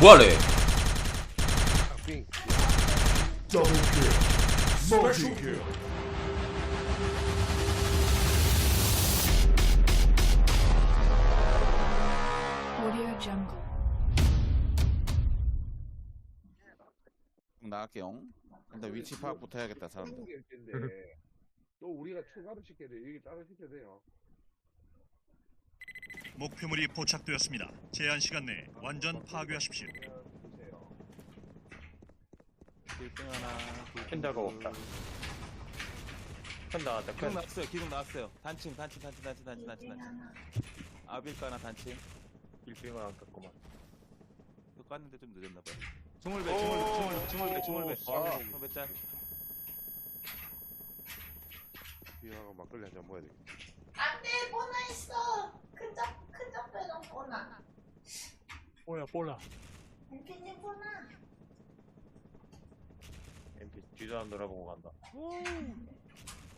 뭐하래? 빙. Audio Jungle. 나갈게요. 일단 위치 파악부터 해야겠다 사람들. 또 우리가 추가로 시켜야 돼. 여기 따로 시켜야 돼요. 목표물이 포착되었습니다. 제한 시간 내에 완전 파괴하십시오. 길등 하나. 큰 작업 없다. 큰 나왔다. 기둥 큰. 나왔어요. 기둥 나왔어요. 단층 단층 단층 단층 단층 단층 단층. 아빌까 하나 단층. 빌딩은 안 깎고만. 이거 깠는데 좀 늦었나 봐요. 중물배 중물배 중물배 중물배 중물배. 아. 중물배 짤. 비하가 막걸리 한잔 먹어야 돼. 안돼 있어 큰적 큰적 빼놓은 뽀나 엠피님 뽀나 MP 뒤도 안 돌아보고 간다.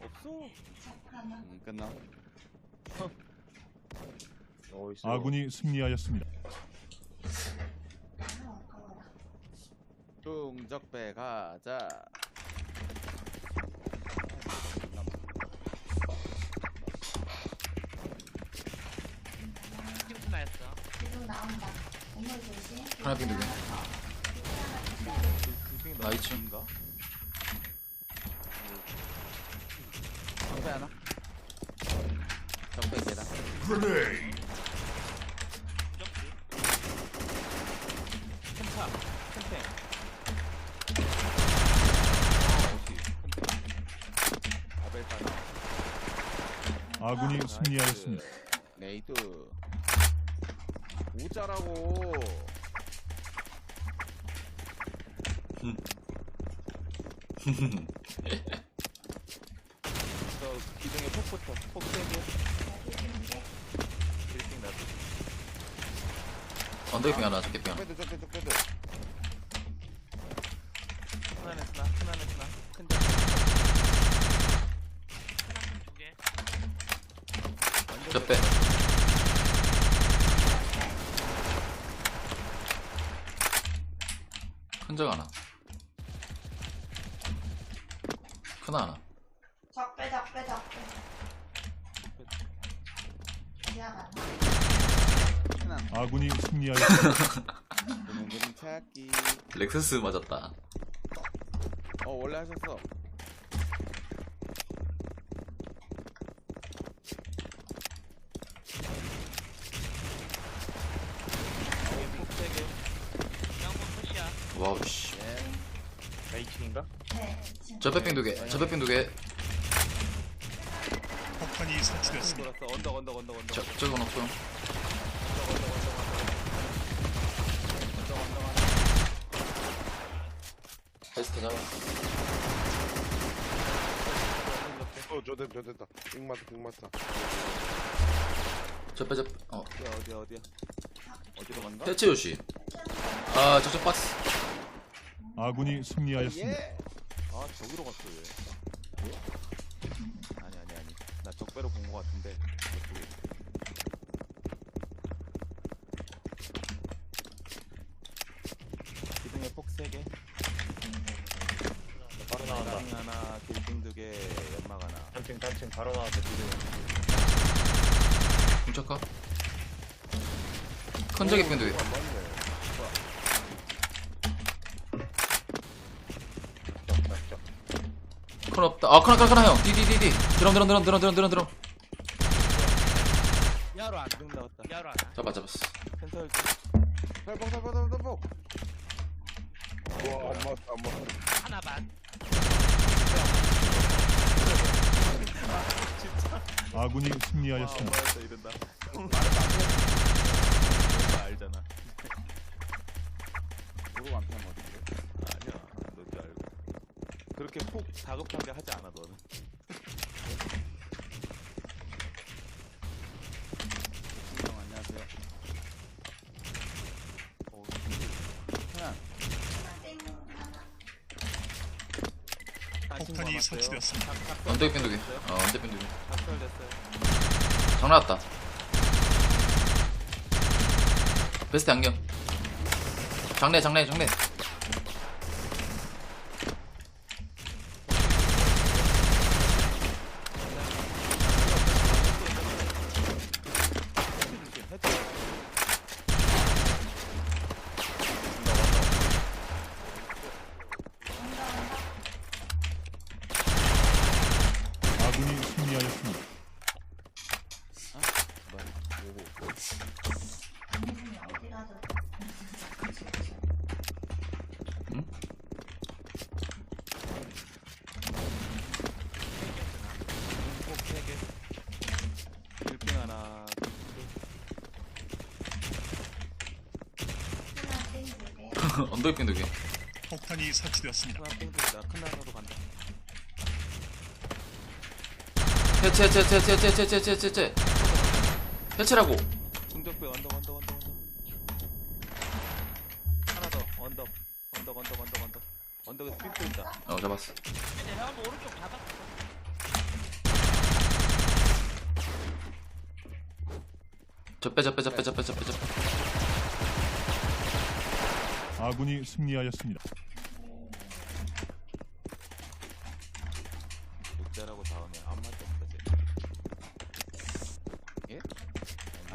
없어. 잠깐만 음, 끝나. 어 있어. 아군이 승리하였습니다. 아 중적배 가자. 하나 빙두 개. 빙 나이츠. 인가? 적배 하나. 적배 계단. 큰탱. 아벨카 아군이 승리하였습니다. 레이드 우짜라고 저 기둥에 폭부터 폭 세게 빌딩 나도 빙 하나, 적게 빙 하나. 빼도 빼도 빼도 빼도 하나는 스나 하나는 스나 큰데 적배. 큰적 하나. 큰 하나. 적배 적배 적배 미안하다 아군이 승리하였습니다. 그림 찾기 렉서스 맞았다. 어 원래 하셨어 2층인가? 저백핑 두개 저백핑 두개 폭탄이 설치됐습니다. 돌았어 언덕 언덕 언덕 언덕 저, 저건 없어 언덕 언덕 언덕 베스트 잡았어 어, 저 됐다, 저 됐다. 빅마트, 빅마트. 저빼 저빼 어 어디야 어디야 어디야 어디로 간다? 대체 요시 아 저쪽 박스 아군이 승리하였습니다. 예. 아 저기로 갔어 왜? 왜? 아니 아니 아니 나 적배로 본거 같은데 저쪽에 기둥에 폭 3개 바로 나온다. 빙 하나 길빙 2개 연막 하나 단층 단층 바로 나왔다. 뒤도. 훔쳐까? 개. 안 맞네. 큰 없다. 아, 큰, 큰, 큰, 형. 디디디디. 드럼, 드럼, 드럼, 드럼, 드럼, 드럼, 드럼. 야로 안 기둥 나왔다 야로 안 잡아, 잡았어. 펜설 살박, 살박, 살박, 살박. 와, 안 맞다, 안 맞다. 하나만 아군이 와 승리하였습니다. 뭐였어 이른다 알잖아 폭 다급하게 하지 않아 너는 형 안녕하세요 어, 폭탄이 설치되었습니다. 빙두 개. 어, 빙두 개. 작설됐어요 장난 왔다. 베스트 안경. 장례 장례 장례 오케이 언덕 빙두 개 폭탄이 설치되었습니다. 큰 나라로 간다. 해체 해체 해체 해체 해체 해체 해체라고 중적배 언덕 언덕 언덕 언덕. 하나 더. 언덕. 언덕 언덕 언덕 언덕. 언덕에 스피드 있다. 어 잡았어 저빼 저빼 저빼 저빼 저빼 저빼 아군이 승리하였습니다.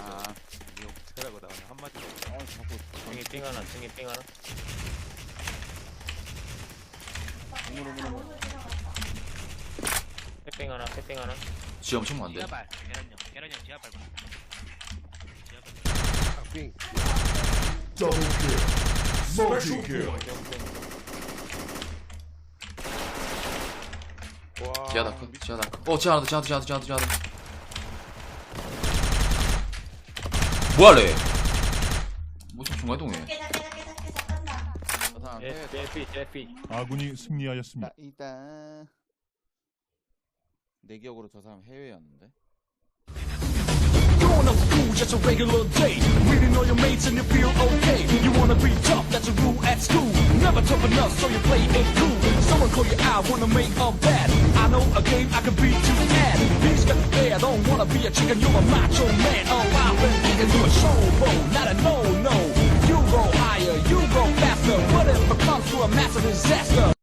아, 욕자라고 다음에 한마디도 없다. 아, 자꾸 중이 삥 하나, 중이 삥 하나. 패삥 하나, 패삥 하나. 지 엄청 많은데 지하발 계란형 계란형 지하발 봐 빙. 와. 지하다 컷 지하다 컷 어 지하다 지하다 지하다 지하다 지하다 무슨. 저 사람 예, 해외 제피, 제피. 아군이 승리하였습니다. 일단 내 기억으로 저 사람 해외였는데. Just a regular day. Reading all your mates and you feel okay. You wanna be tough, that's a rule at school. Never tough enough, so you play it cool. Someone call you out, wanna make a bet. I know a game I can beat you at. He's got the bear, don't wanna be a chicken, you're a macho man. Oh, I've been thinking you a showboat, not a no-no. You go higher, you go faster. What if it comes to a massive disaster?